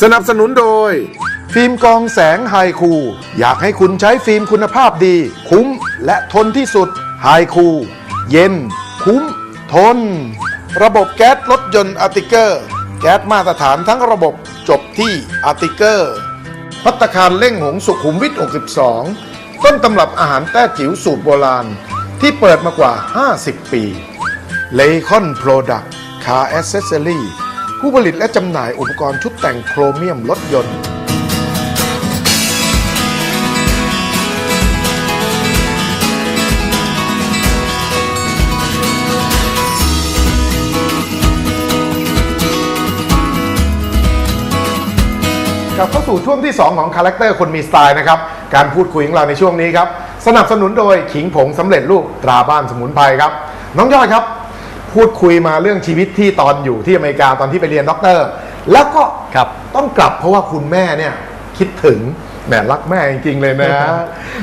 สนับสนุนโดย ฟิล์มกองแสงไฮคู อยากให้คุณใช้ฟิล์มคุณภาพดี คุ้มและทนที่สุดไฮคู เย็น คุ้ม ทน ระบบแก๊สรถยนต์อาร์ติเกอร์ แก๊สมาตรฐานทั้งระบบจบที่อาร์ติเกอร์พัตตาคารเล่งหงสุขุมวิท 62 ต้นตำรับอาหารแต้จิ๋วสูตรโบราณ ที่เปิดมากว่า 50 ปีเลคอนโปรดักต์คาร์แอ c เซสซอรี่ ผู้ผลิตและจำหน่ายอุปกรณ์ชุดแต่งโครเมียมรถยนต์ กลับเข้าสู่ช่วงที่ 2 ของคาแรคเตอร์คนมีสไตล์นะครับ การพูดคุยของเราในช่วงนี้ครับ สนับสนุนโดยขิงผงสำเร็จรูปตราบ้านสมุนไพรครับ น้องยอดครับ พูดคุยมาเรื่องชีวิตที่ตอนอยู่ที่อเมริกาตอนที่ไปเรียนด็อกเตอร์ แล้วก็ครับต้องกลับเพราะว่าคุณแม่เนี่ยคิดถึงแหมรักแม่จริงๆเลยนะ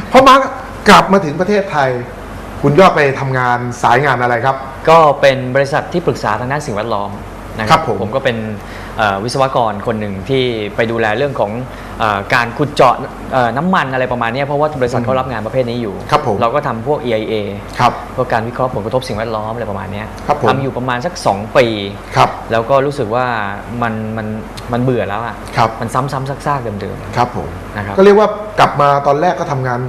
เพราะมากลับมาถึงประเทศไทย คุณยอดไปทำงานสายงานอะไรครับ ก็เป็นบริษัทที่ปรึกษาทางด้านสิ่งแวดล้อม นะคครัรับบผมผมก็เป็นเอ่อวิศวกรคนหนึ่งที่ไปดูแลเรื่องของเออการขุดเจาะเอ่อน้ำมันอะไรประมาณเนี้ยเพราะว่าบริษัทเขารับงานประเภทนี้อยู่ ครับผม เราก็ทำพวก EIA ครับ พวกการวิเคราะห์ผลกระทบสิ่งแวดล้อมอะไรประมาณเนี้ยครับผม ทำอยู่ประมาณสัก 2 ปี ครับ แล้วก็รู้สึกว่ามันมันมันเบื่อแล้วอะครับ มันซ้ำๆซากๆเดิมครับผมนะครับ ก็เรียกว่ากลับมาตอนแรกก็ทำงาน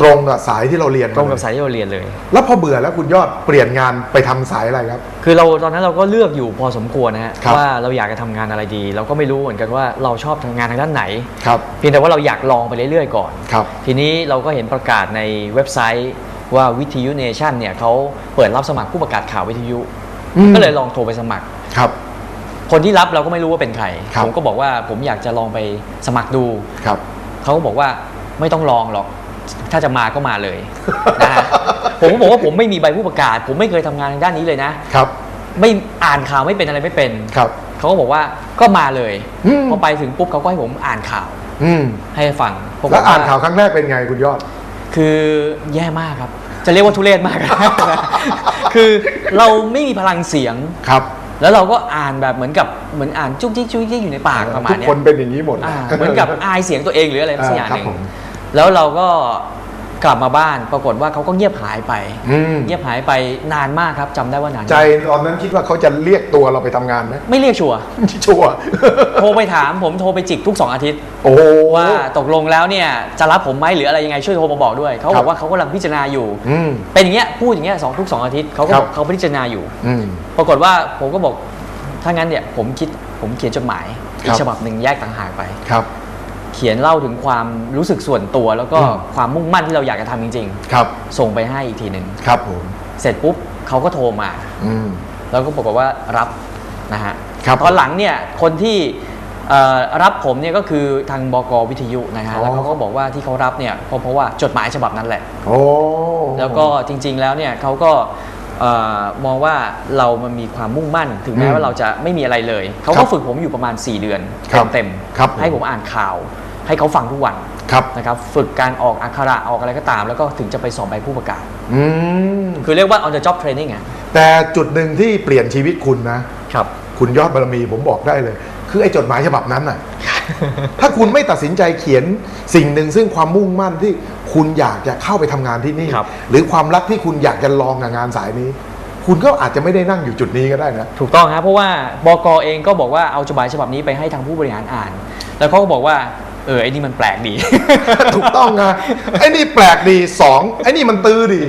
ตรงกับสายที่เราเรียนๆมาตรงกับเลยสายที่เราเรียนเลย แล้วพอเบื่อแล้วคุณยอดเปลี่ยนงานไปทำสายอะไรครับ คือเราตอนนั้นเราก็เลือกอยู่พอสมควรนะฮะครับ ว่าเราอยากจะทำงานอะไรดี เราก็ไม่รู้เหมือนกันว่าเราชอบทำงานทางด้านไหน ครับ เพียงแต่ว่าเราอยากลองไปเรื่อยๆก่อน ครับ ทีนี้เราก็เห็นประกาศในเว็บไซต์ว่าวิทยุเนชั่นเนี่ยเขาเปิดรับสมัครผู้ประกาศข่าววิทยุ อืม ก็เลยลองโทรไปสมัคร ครับ คนที่รับเราก็ไม่รู้ว่าเป็นใคร ครับ ผมก็บอกว่าผมอยากจะลองไปสมัครดู ครับ เขาก็บอกว่าไม่ต้องลองหรอก ถ้าจะมาก็มาเลยนะฮะผมก็บอกว่าผมไม่มีใบผู้ประกาศ ผมไม่เคยทำงานทางด้านนี้เลยนะ ครับ ไม่อ่านข่าวไม่เป็นอะไรไม่เป็นครับ เขาก็บอกว่าก็มาเลยอืม พอไปถึงปุ๊บเขาก็ให้ผมอ่านข่าวอืมให้ฟังปรกฏ แล้วอ่านข่าวครั้งแรกเป็นไงคุณยอด คือแย่มากครับ จะเรียกว่าทุเรศมาก คือเราไม่มีพลังเสียง ครับ แล้วเราก็อ่านแบบเหมือนกับเหมือนอ่านจุ๊กจิ๊กจุ๊กจิ๊กอยู่ในปากประมาณทุกเนี้คนยเป็นอย่างนี้หมด อ่าเหมือนกับอายเสียงตัวเองหรืออะไรสักอย่างหนึ่งครับผม แล้วเราก็กลับมาบ้านปรากฏว่าเขาก็เงียบหายไป อืมเงียบหายไปนานมากครับจำได้ว่านานใจตอนนั้นคิดว่าเขาจะเรียกตัวเราไปทำงานไหม ไม่เรียกชัวร์ ชัวร์ โทรไปถามผมโทรไปจิกทุกสองอาทิตย์ โอ้โหว่าตกลงแล้วเนี่ยจะรับผมไหมหรืออะไรยังไงช่วยโทรมาบอกด้วย เขาครับบอกว่าเขากำลังพิจารณาอยู่ อืม เป็นอย่างเงี้ยพูดอย่างเงี้ยสองทุกสองอาทิตย์เขาก็ครับ บอกเขาพิจารณาอยู่ อืม ปรากฏว่าผมก็บอกถ้างั้นเนี่ยผมคิดผมเขียนจดหมายอีครักบ ฉบับหนึ่งแยกต่างหากไป ครับ เขียนเล่าถึงความรู้สึกส่วนตัว แล้วก็อืมความมุ่งมั่นที่เราอยากจะทำจริงครับๆส่งไปให้อีกทีหนึ่งครับผมเสร็จปุ๊บเขาก็โทรมาอืมแล้วก็บอกฏว่ารับนะฮะครับตอนหลังเนี่ยคนที่เอ่อรับผมเนี่ยก็คือทางบกวิทยุนะฮะอ๋อแล้วเขาก็บอกว่าที่เขารับเนี่ยเพราะเพราะว่าจดหมายฉบับนั้นแหละโอ้แล้วก็จริง ๆ แล้วเนี่ยเขาก็ เอ่อมองว่าเรามันมีความมุ่งมั่น ถึงแม้อืมว่าเราจะไม่มีอะไรเลย เขาครัก็บฝึกผมอยู่ประมาณ 4 เดือนครับเต็มครับผมให้ผมอ่านข่าว ให้เขาฟังทุกวันครับ นะครับฝึกการออกอักขระออกอะไรก็ตาม แล้วก็ถึงจะไปสอบใบผู้ประกาศ อืม คือเรียกว่า on the job training อะแต่จุดหนึ่งที่เปลี่ยนชีวิตคุณนะ ครับ คุณยอดบารมีผมบอกได้เลย คือไอ้จดหมายฉบับนั้นน่ะ ถ้าคุณไม่ตัดสินใจเขียนสิ่งหนึ่งซึ่งความมุ่งมั่นที่คุณอยากจะเข้าไปทำงานที่นี่ ครับ หรือความรักที่คุณอยากจะลองกับงานสายนี้ คุณก็อาจจะไม่ได้นั่งอยู่จุดนี้ก็ได้นะ ถูกต้องครับเพราะว่าบกเองก็บอกว่าเอาจดหมายฉบับนี้ไปให้ทางผู้บริหารอ่าน แล้วเขาก็บอกว่า เออไอ้นี่มันแปลกดี ถูกต้องนะไอ้นี่แปลกดีสองไอ้นี่มันตื้อดี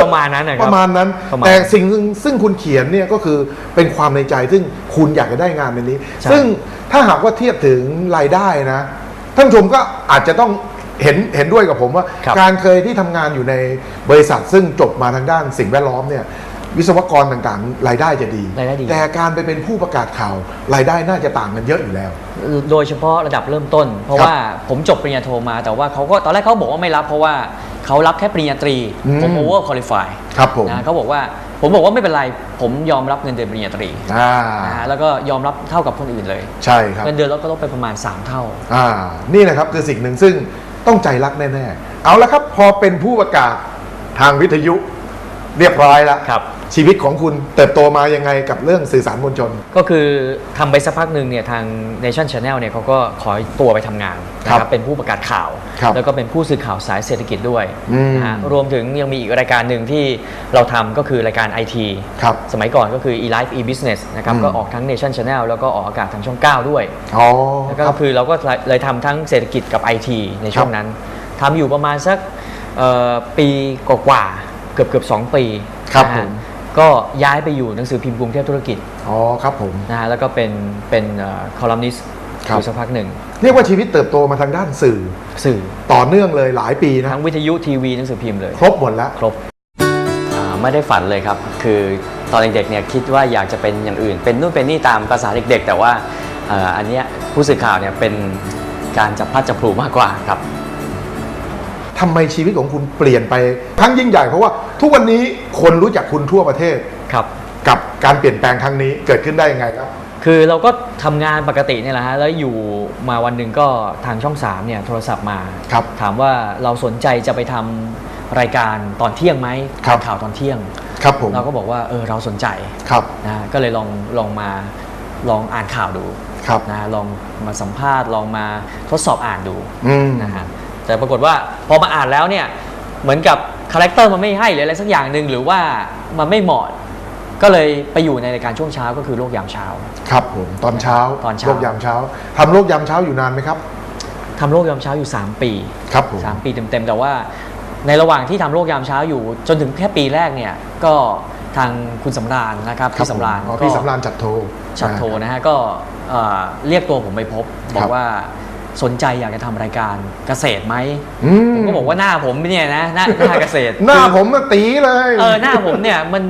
ประมาณนั้นนะคปรับ ระมาณนั้น ประมาณแต่สิ่งซึ่งซึ่งคุณเขียนเนี่ยก็คือเป็นความในใจซึ่งคุณอยากจะได้งานในนี้ ใช่ ซึ่งถ้าหากว่าเทียบถึงรายได้นะท่านผู้ชมก็อาจจะต้องเห็นเห็นด้วยกับผมว่า ครับการเคยที่ทำงานอยู่ในบริษัทซึ่งจบมาทางด้านสิ่งแวดล้อมเนี่ย วิศวกรต่างๆ รายได้จะดี รายได้ดี แต่การไปเป็นผู้ประกาศข่าวรายได้น่าจะต่างกันเยอะอยู่แล้ว โดยเฉพาะระดับเริ่มต้น เพราะครับว่าผมจบปริญญาโทมา แต่ว่าเขาก็ตอนแรกเขาบอกว่าไม่รับเพราะว่าเขารับแค่ปริญญาตรีอืมผม over qualify ครับผมนะเขาบอกว่าผมบอกว่าไม่เป็นไร ผมยอมรับเงินเดือนปริญญาตรีอ่านะฮะแล้วก็ยอมรับเท่ากับคนอื่นเลย ใช่ครับเงินเดือนเราก็ลดไปประมาณ 3 เท่าอ่านี่นะครับคือสิ่งหนึ่งซึ่งต้องใจรักแน่ๆ เอาละครับพอเป็นผู้ประกาศทางวิทยุ เรียบร้อยแล้วครับ ชีวิตของคุณเติบโตมายังไงกับเรื่องสื่อสารมวลชน ก็คือทำไปสักพักหนึ่งเนี่ยทาง Nation Channel เนี่ยเขาก็ขอตัวไปทำงานนะคครัรับบเป็นผู้ประกาศข่าว ครับแล้วก็เป็นผู้สื่อข่าวสายเศรษฐกิจด้วยอืม นะฮะรวมถึงยังมีอีกรายการหนึ่งที่เราทำก็คือรายการ IT ครับ สมัยก่อนก็คือ e-life e-business นะครับอืม ก็ออกทั้ง Nation Channel แล้วก็ออกอากาศทางช่อง 9 ด้วย อ๋อแล้วคก็รับ คือเราก็เลยทำทั้งเศรษฐกิจกับ IT ในช่วงนั้นทำอยู่ประมาณสักเอ่อปีกว่าๆ เกือบเกือบๆสองปีครับนะฮะผม ก็ย้ายไปอยู่หนังสือพิมพ์กรุงเทพธุรกิจอ๋อครับผม นะฮะแล้วก็เป็นเป็นคอลัมนิสต์คอรับ ยู่สักพักหนึ่งเรียกว่าชีวิตเติบโตมาทางด้านสื่อ สื่อต่อเนื่องเลยหลายปีนะทั้งวิทยุทีวีหนังสือพิมพ์เลย ครบหมดแล้ว ครบ อ่าไม่ได้ฝันเลยครับ คือตอนเด็กๆเนี่ยคิดว่าอยากจะเป็นอย่างอื่น เป็นนู่นเป็นนี่ตามภาษาเด็กๆ แต่ว่าเอ่ออันเนี้ยผู้สื่อข่าวเนี่ยเป็นการจับพลัดจับผลูมากกว่าครับ ทำไมชีวิตของคุณเปลี่ยนไปครั้งยิ่งใหญ่เพราะว่าทุกวันนี้คนรู้จักคุณทั่วประเทศ ครับ กับการเปลี่ยนแปลงครั้งนี้เกิดขึ้นได้ยังไงครับ คือเราก็ทำงานปกติเนี่ยแหละฮะ แล้วอยู่มาวันหนึ่งก็ทางช่อง 3 เนี่ยโทรศัพท์มา ครับถามว่าเราสนใจจะไปทำรายการตอนเที่ยงไหมครับ ข่าวตอนเที่ยง ครับผมเราก็บอกว่าเออเราสนใจครับนะฮะก็เลยลองลองมาลองอ่านข่าวดูครับนะฮะลองมาสัมภาษณ์ลองมาทดสอบอ่านดูอืมนะฮะ แต่ปรากฏว่าพอมาอ่านแล้วเนี่ยเหมือนกับคาแรคเตอร์มันไม่ให้หรืออะไรสักอย่างหนึ่งหรือว่ามันไม่เหมาะก็เลยไปอยู่ในรายการช่วงเช้าก็คือโลกยามเช้า ครับผมตอนเช้าตอนเช้าโลกยามเช้าทำโลกยามเช้าอยู่นานไหมครับทำโลกยามเช้าอยู่ 3 ปีครับผม3ปีเต็มๆแต่ว่า ในระหว่างที่ทำโลกยามเช้าอยู่ จนถึงแค่ปีแรกเนี่ยก็ทางคุณสำราญนะครับครับพี่สำราญผมอ๋อก็พี่สำราญจัดโทรชัดโทรนะฮะก็เอ่อเรียกตัวผมไปพบบอครักบว่า สนใจอยากจะทำรายการเกษตรไหมอืผมก็บอกว่าหน้าผมเนี่ยนะหน้าหน้าเกษตร หน้าคือผมมาตีเลยเออหน้าผมเนี่ยมัน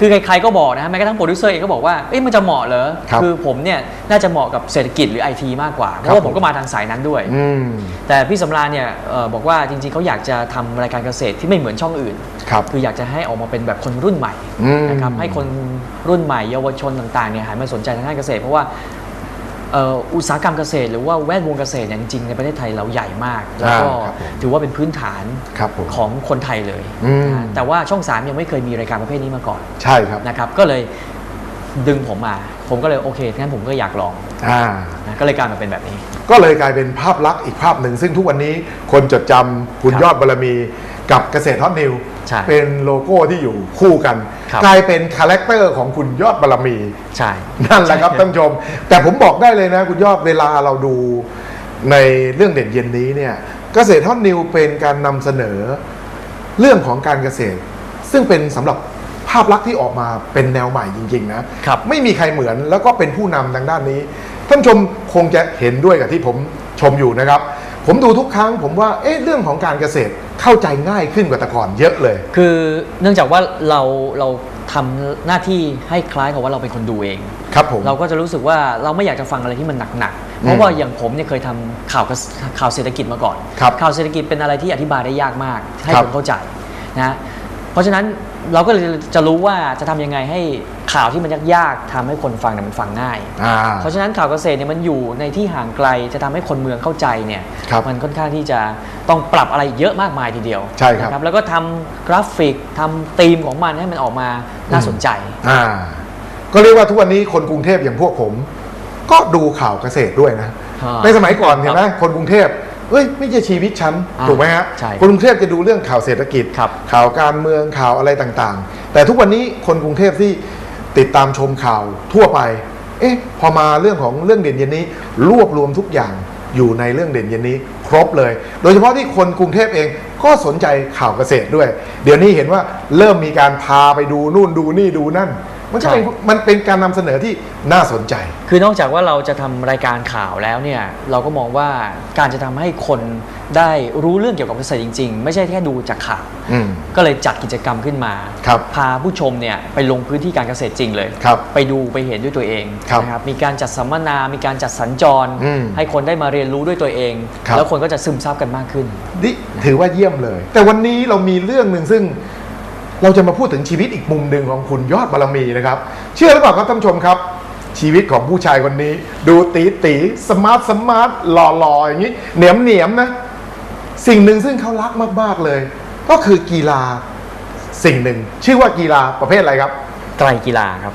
คือใครๆก็บอกนะฮะแม้กระทั่งโปรดิวเซอร์เองก็บอกว่าเอ้ยมันจะเหมาะเหรอครับอผมเนี่ยน่าจะเหมาะกับเศรษฐกิจหรือไอทีมากกว่าเพครับราะว่าผมผมก็มาทางสายนั้นด้วย อืม แต่พี่สำราญเนี่ยเอ่อบอกว่าจริงๆเขาอยากจะทำรายการเกษตรที่ไม่เหมือนช่องอื่น ครับ คืออยากจะให้ออกมาเป็นแบบคนรุ่นใหม่อืมนะครับให้คนรุ่นใหม่เยาวชนต่างๆเนี่ยหันมาสนใจทางด้านเกษตร เพราะว่าเอ่ออุตสาหกรรมเกษตร หรือว่าแวดวงเกษตรเนี่ยจริงๆในประเทศไทยเราใหญ่มาก แล้วก็อ่าครับผมถือว่าเป็นพื้นฐานครับผมของคนไทยเลยอืมนะฮะแต่ว่าช่อง3ยังไม่เคยมีรายการประเภทนี้มาก่อนใช่ครับนะครับก็เลยดึงผมมา ผมก็เลยโอเคงั้นผมก็อยากลองอ่านะก็เลยกลายมาเป็นแบบนี้ ก็เลยกลายเป็นภาพลักษณ์อีกภาพหนึ่ง ซึ่งทุกวันนี้คนจดจำคุณครับยอดบารมี กับเกษตรฮอตนิวใช่เป็นโลโก้ที่อยู่คู่กัน ครับ กลายเป็นคาแรคเตอร์ของคุณยอดบารมี ใช่ นั่นแหละครับท่านผู้ชม แต่ผมบอกได้เลยนะคุณยอดเวลาเราดูในเรื่องเด่นเย็นนี้เนี่ยเกษตรฮอตนิวเป็นการนำเสนอเรื่องของการเกษตร ซึ่งเป็นสำหรับภาพลักษณ์ที่ออกมาเป็นแนวใหม่จริงๆนะครับ ไม่มีใครเหมือนแล้วก็เป็นผู้นำทางด้านนี้ ท่านผู้ชมคงจะเห็นด้วยกับที่ผมชมอยู่นะครับ ผมดูทุกครั้งผมว่าเอ๊ะเรื่องของการเกษตรเข้าใจง่ายขึ้นกว่าแต่ก่อนเยอะเลย คือเนื่องจากว่าเราเราทำหน้าที่ให้คล้ายกับว่าเราเป็นคนดูเอง ครับผม เราก็จะรู้สึกว่าเราไม่อยากจะฟังอะไรที่มันหนักๆ เพราะว่าอย่างผมเนี่ยเคยทำข่าวกระข่าวเศรษฐกิจมาก่อน ครับข่าวเศรษฐกิจเป็นอะไรที่อธิบายได้ยากมาก ให้ครับคนเข้าใจนะ เพราะฉะนั้น เราก็เลยจะรู้ว่าจะทำยังไงให้ข่าวที่มันยากๆทำให้คนฟังเนี่ยมันฟังง่าย อ่า เพราะฉะนั้นข่าวเกษตรเนี่ยมันอยู่ในที่ห่างไกลจะทำให้คนเมืองเข้าใจเนี่ยครับมันค่อนข้างที่จะต้องปรับอะไรเยอะมากมายทีเดียวใช่ครับ นะแล้วก็ทำกราฟิกทำธีมของมันให้มันออกมาน่าสนใจ อ่า ก็เรียกว่าทุกวันนี้คนกรุงเทพอย่างพวกผม ก็ดูข่าวเกษตรด้วยนะ อ่าในสมัยก่อนครับเห็นไหมคนกรุงเทพ เอ้ยไม่ใช่ชีวิตฉันอ่าถูกไหมฮะใช่คนกรุงเทพจะดูเรื่องข่าวเศรษฐกิจ ครับข่าวการเมืองข่าวอะไรต่างๆ แต่ทุกวันนี้คนกรุงเทพที่ติดตามชมข่าวทั่วไป เอ๊ะพอมาเรื่องของเรื่องเด่นเย็นนี้ รวบรวมทุกอย่างอยู่ในเรื่องเด่นเย็นนี้ ครบเลย โดยเฉพาะที่คนกรุงเทพเองก็สนใจข่าวเกษตรด้วย เดี๋ยวนี้เห็นว่าเริ่มมีการพาไปดูนู่นดูนี่ดูนั่น มันก็เป็นใช่มันเป็นการนำเสนอที่น่าสนใจ คือนอกจากว่าเราจะทำรายการข่าวแล้วเนี่ยเราก็มองว่าการจะทำให้คนได้รู้เรื่องเกี่ยวกับเกษตรจริง ๆ ไม่ใช่แค่ดูจากข่าวอืมก็เลยจัดกิจกรรมขึ้นมาครับพาผู้ชมเนี่ยไปลงพื้นที่การเกษตรจริงเลยครับไปดูไปเห็นด้วยตัวเองครับนะครับมีการจัดสัมมนา มีการจัดสัญจรอืมให้คนได้มาเรียนรู้ด้วยตัวเองครับแล้วคนก็จะซึมซับกันมากขึ้นนี่ถือว่าเยี่ยมเลย แต่วันนี้เรามีเรื่องหนึ่งซึ่ง เราจะมาพูดถึงชีวิตอีกมุมหนึ่งของคุณยอดบารมีนะครับ เชื่อหรือเปล่าครับท่านผู้ชมครับ ชีวิตของผู้ชายคนนี้ ดูตีตีสมาร์ทสมาร์ทหล่อหล่ออย่างนี้เหนียมเหนียมนะสิ่งหนึ่งซึ่งเขารักมากๆเลย ก็คือกีฬาสิ่งหนึ่ง ชื่อว่ากีฬาประเภทอะไรครับ ไตรกีฬาครับ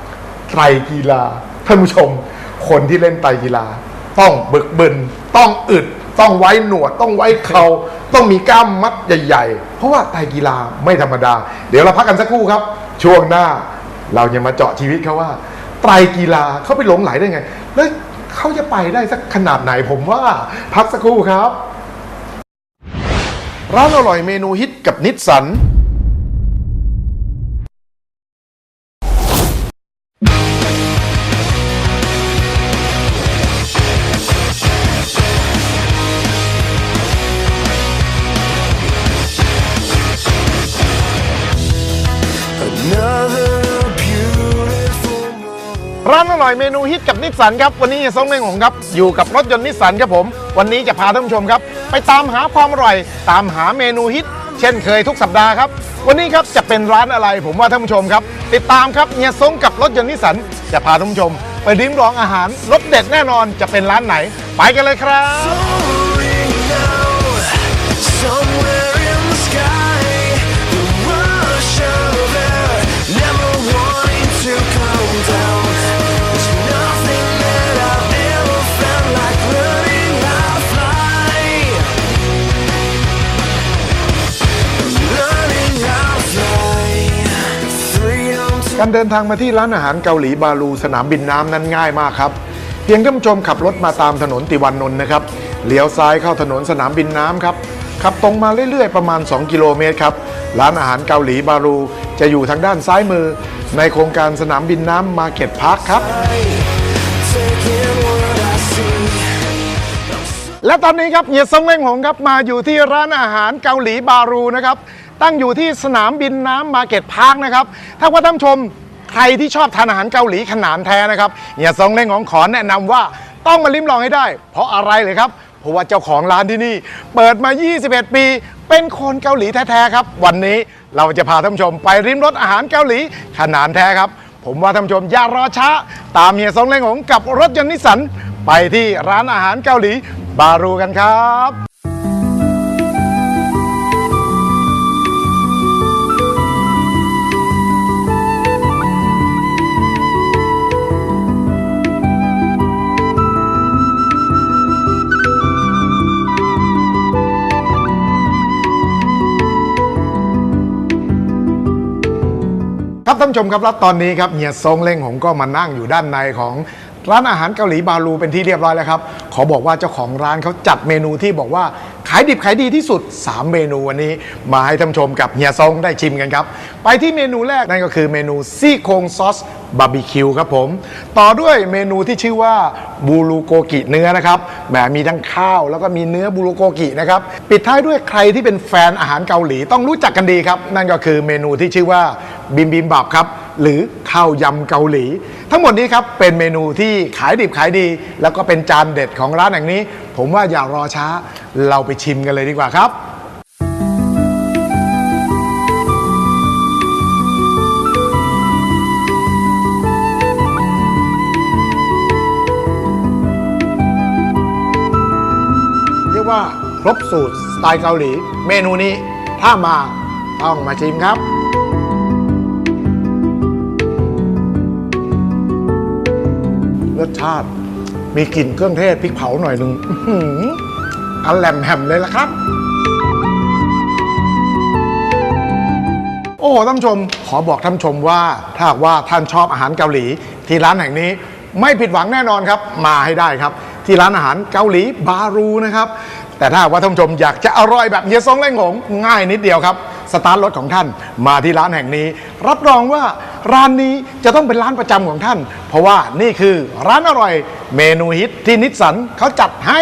ไตรกีฬาท่านผู้ชม คนที่เล่นไตรกีฬา ต้องบึกบึนต้องอึด ต้องไว้หนวดต้องไว้เขาต้องมีกล้ามมัดใหญ่ ๆ เพราะว่าไตกีฬาไม่ธรรมดา เดี๋ยวเราพักกันสักครู่ครับ ช่วงหน้า เราจะมาเจาะชีวิตเขาว่า ไตรกีฬาเขาไปหลงไหลได้ไง แล้วเขาจะไปได้สักขนาดไหนผมว่าพักสักครู่ครับ ร้านอร่อยเมนูฮิตกับนิสสัน นอร่อยเมนูฮิตกับนิสสันครับวันนี้เฮียซงเมงหงครับอยู่กับรถยนต์นิสสันครับผม วันนี้จะพาท่านผู้ชมครับ ไปตามหาความอร่อย ตามหาเมนูฮิต เช่นเคยทุกสัปดาห์ครับ วันนี้ครับจะเป็นร้านอะไรผมว่าท่านผู้ชมครับ ติดตามครับเฮียซงกับรถยนต์นิสสันจะพาท่านผู้ชม ไปริมลองอาหารรสเด็ดแน่นอนจะเป็นร้านไหน ไปกันเลยครับ somewhere การเดินทางมาที่ร้านอาหารเกาหลีบาลูสนามบินน้ำนั้นง่ายมากครับ เพียงท่านผู้ชมขับรถมาตามถนนติวานนท์นะครับเลี้ยวซ้ายเข้าถนนสนามบินน้ำครับขับตรงมาเรื่อยๆ ประมาณ 2 กิโลเมตรครับร้านอาหารเกาหลีบาลูจะอยู่ทางด้านซ้ายมือ ในโครงการสนามบินน้ำมาร์เก็ตพาร์คครับ และตอนนี้ครับเฮียซงเล้งหงครับมาอยู่ที่ร้านอาหารเกาหลีบารูนะครับ ตั้งอยู่ที่สนามบินน้ำมาร์เก็ตพาร์คนะครับถ้าว่าท่านผู้ชมใครที่ชอบทานอาหารเกาหลีขนาดแท้นะครับเฮียซงเล้งหงขอแนะนำว่าต้องมาลิ้มลองให้ได้ เพราะอะไรเลยครับ เพราะว่าเจ้าของร้านที่นี่ เปิดมา 21 ปี เป็นคนเกาหลีแท้ๆครับ วันนี้เราจะพาท่านผู้ชมไปริมรสอาหารเกาหลีขนาดแท้ครับ ผมว่าท่านผู้ชมอย่ารอช้า ตามเฮียซงเล้งหงกับรถยนต์นิสสันไปที่ร้านอาหารเกาหลีบารูกันครับ ครับท่านผู้ชมครับแล้วตอนนี้ครับเฮียซงเล้งผมก็มานั่งอยู่ด้านในของ ร้านอาหารเกาหลีบาลูเป็นที่เรียบร้อยแล้วครับ ขอบอกว่าเจ้าของร้านเขาจัดเมนูที่บอกว่าขายดิบขายดีที่สุด 3 เมนูวันนี้ มาให้ท่านชมกับเฮียซงได้ชิมกันครับ ไปที่เมนูแรกนั่นก็คือเมนูซี่โครงซอสบาร์บีคิวครับผม ต่อด้วยเมนูที่ชื่อว่าบูรูโกกิเนื้อนะครับแหมมีทั้งข้าวแล้วก็มีเนื้อบูรูโกกินะครับ ปิดท้ายด้วยใครที่เป็นแฟนอาหารเกาหลีต้องรู้จักกันดีครับ นั่นก็คือเมนูที่ชื่อว่าบิมบิมบับครับ หรือข้าวยำเกาหลี ทั้งหมดนี้ครับเป็นเมนูที่ขายดิบขายดี แล้วก็เป็นจานเด็ดของร้านแห่งนี้ ผมว่าอย่ารอช้าเราไปชิมกันเลยดีกว่าครับเรียกว่าครบสูตรสไตล์เกาหลี เมนูนี้ถ้ามาต้องมาชิมครับ สชาติ มีกลิ่นเครื่องเทศพริกเผาหน่อยหนึ่งอันแหลมแหมเลยละครับ โอ้ท่านชม ขอบอกท่านชมว่าถ้าว่าท่านชอบอาหารเกาหลี ที่ร้านแห่งนี้ไม่ผิดหวังแน่นอนครับ มาให้ได้ครับ ที่ร้านอาหารเกาหลีบารูนะครับ แต่ถ้าว่าท่านผู้ชมอยากจะอร่อยแบบเฮียซงเล่งหงง่ายนิดเดียวครับ สตาร์ทรถของท่านมาที่ร้านแห่งนี้ รับรองว่า ร้านนี้จะต้องเป็นร้านประจำของท่าน เพราะว่านี่คือร้านอร่อยเมนูฮิตที่นิสสันเขาจัดให้